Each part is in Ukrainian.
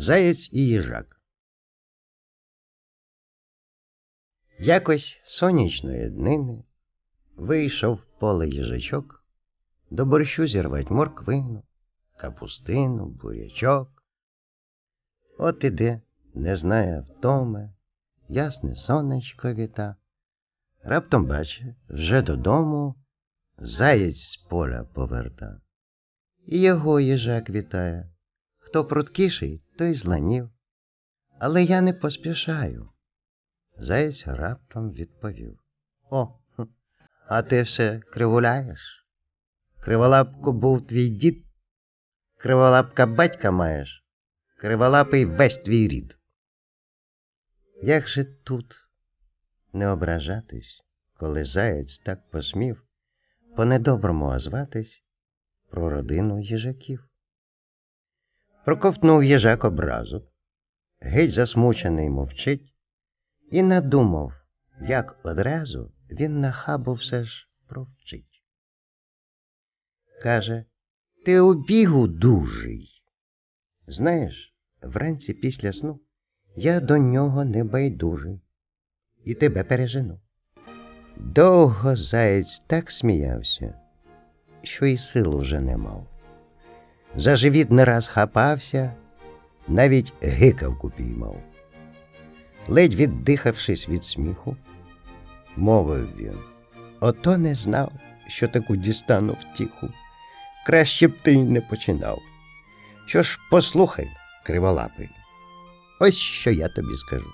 Заєць і їжак. Якось сонячної днини вийшов в поле їжачок, до борщу зірвать морквину, капустину, бурячок. От іде, не знає втоми, ясне сонечко віта. Раптом бачить, вже додому заєць з поля поверта. І його їжак вітає. Хто пруткіший, той зланів. Але я не поспішаю. Заєць раптом відповів. О, а ти все кривуляєш? Криволапко був твій дід, криволапка батька маєш, криволапий весь твій рід. Як же тут не ображатись, коли заєць так посмів по-недоброму озватись про родину їжаків? Проковтнув їжак образу, геть засмучений мовчить, і надумав, як одразу він на хабу все ж провчить. Каже, ти у бігу дужий. Знаєш, вранці після сну я до нього не байдужий і тебе пережену. Довго заєць так сміявся, що й сил уже не мав. За живіт не раз хапався, навіть гикавку піймав. Ледь віддихавшись від сміху, мовив він. Ото не знав, що таку дістану втіху. Краще б ти й не починав. Що ж, послухай, криволапий, ось що я тобі скажу.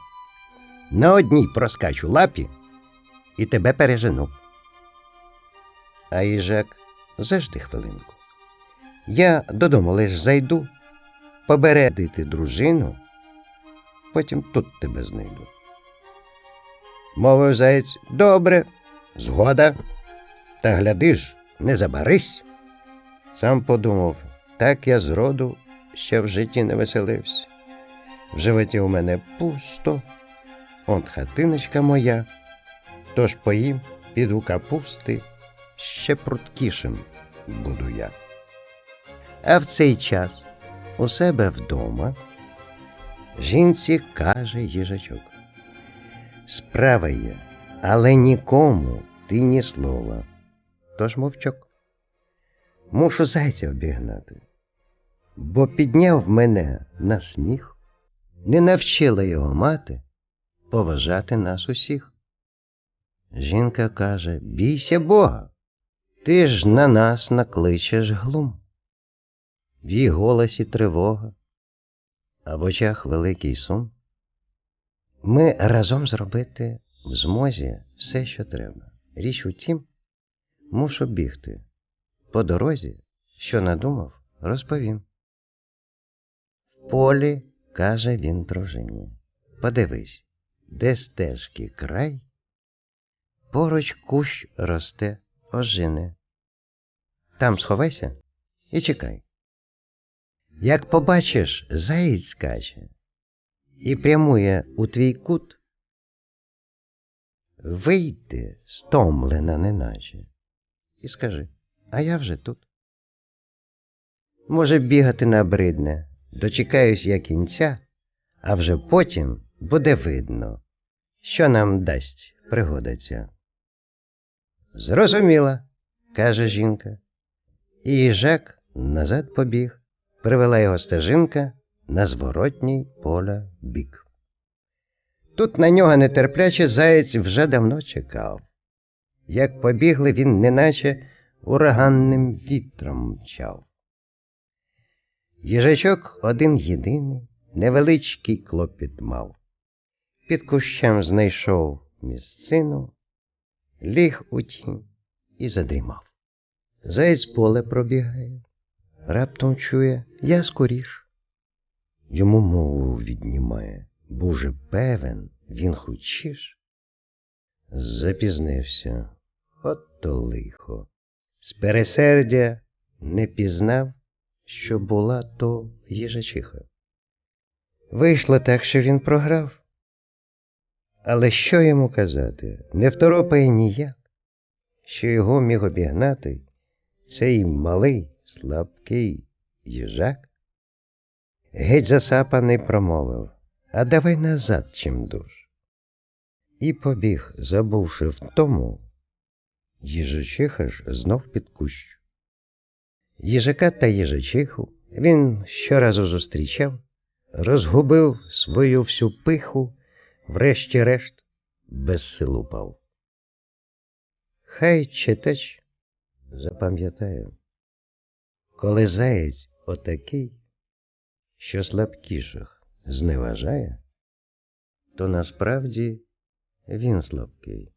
На одній проскачу лапі і тебе пережену. А їжак, зажди хвилинку. Я додому лиш зайду, побередити дружину, потім тут тебе знайду. Мовив заєць, добре, згода. Та гляди ж, не забарись. Сам подумав, так я зроду ще в житті не веселився. В животі у мене пусто, от хатиночка моя, тож поїм, піду капусти, ще пруткішим буду я. А в цей час у себе вдома жінці каже їжачок. Справа є, але нікому ти ні слова. Тож мовчок. Мушу зайця обігнати, бо підняв мене на сміх, не навчила його мати поважати нас усіх. Жінка каже бійся Бога, ти ж на нас накличеш глум. В її голосі тривога, а в очах великий сум. Ми разом зробити в змозі все, що треба. Річ у тім, мушу бігти. По дорозі, що надумав, розповім. В полі, каже він дружині, подивись, де стежки край, поруч кущ росте ожини. Там сховайся і чекай. Як побачиш, заєць скаче і прямує у твій кут, вийди стомлена, неначе, і скажи, а я вже тут. Може, бігати набридне, дочекаюсь я кінця, а вже потім буде видно, що нам дасть пригода ця. Зрозуміла, каже жінка, і їжак назад побіг привела його стежинка на зворотній поля бік. Тут на нього нетерпляче заєць вже давно чекав. Як побігли, він неначе ураганним вітром мчав. Їжачок один єдиний, невеличкий клопіт мав. Під кущем знайшов місцину, ліг у тінь і задрімав. Заєць поле пробігає, раптом чує я скоріш. Йому мову віднімає, бо вже певен, він хочеш. Запізнився, от то лихо. З пересердя не пізнав, що була то їжачиха. Вийшло так, що він програв. Але що йому казати? Не второпає ніяк, що його міг обігнати цей малий слабкий їжак. геть засапаний промовив, а давай назад чим душ. І побіг, забувши в тому, їжачиха ж знов під кущ. Їжака та їжачиху він щоразу зустрічав, розгубив свою всю пиху, врешті-решт без сил упав. Хай читач запам'ятає, коли заєць отакий, що слабкіших зневажає, то насправді він слабкий.